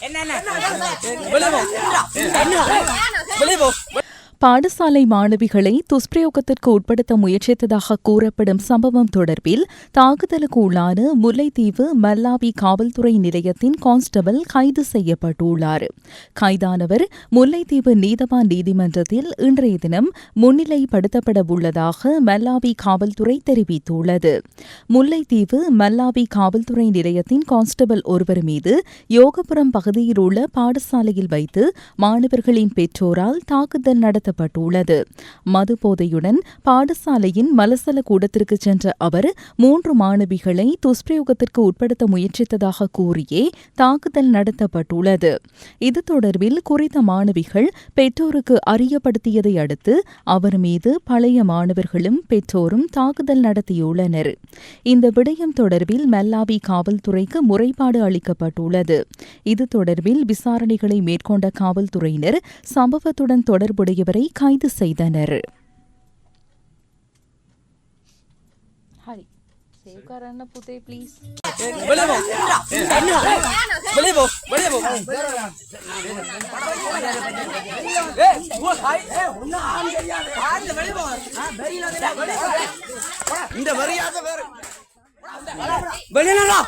என்ன என்ன? வெளியே போ வெளியே போ பாடசாலை மாணவிகளை துஷ்பிரயோகத்திற்கு உட்படுத்த முயற்சித்ததாக கூறப்படும் சம்பவம் தொடர்பில் தாக்குதலுக்கு உள்ளான முல்லைத்தீவு மல்லாவி காவல்துறை நிலையத்தின் கான்ஸ்டபிள் கைது செய்யப்பட்டுள்ளார். கைதானவர் முல்லைத்தீவு நீதவான் நீதிமன்றத்தில் இன்றைய தினம் முன்னிலைப்படுத்தப்பட உள்ளதாக மல்லாவி காவல்துறை தெரிவித்துள்ளது. முல்லைத்தீவு மல்லாவி காவல்துறை நிலையத்தின் கான்ஸ்டபிள் ஒருவர் மீது யோகபுரம் பகுதியில் உள்ள பாடசாலையில் வைத்து மாணவர்களின் பெற்றோரால் தாக்குதல் நடத்த நடத்தப்பட்டுள்ளது மது போதையுடன் பாடசாலையின் மலசல கூடத்திற்கு சென்ற அவர் மூன்று மாணவிகளை துஷ்பிரயோகத்திற்கு உட்படுத்த முயற்சித்ததாக கூறியே தாக்குதல் நடத்தப்பட்டுள்ளது. இது தொடர்பில் குறித்த மாணவிகள் பெற்றோருக்கு அறியப்படுத்தியதை அடுத்து அவர் மீது பழைய மாணவர்களும் பெற்றோரும் தாக்குதல் நடத்தியுள்ளனர். இந்த விடயம் தொடர்பில் மெல்லாவி காவல்துறைக்கு முறைப்பாடு அளிக்கப்பட்டுள்ளது. இது தொடர்பில் விசாரணைகளை மேற்கொண்ட காவல்துறையினர் சம்பவத்துடன் தொடர்புடையவர் கைது செய்தனர். இந்த மரியாதை வேற வெளியிலடா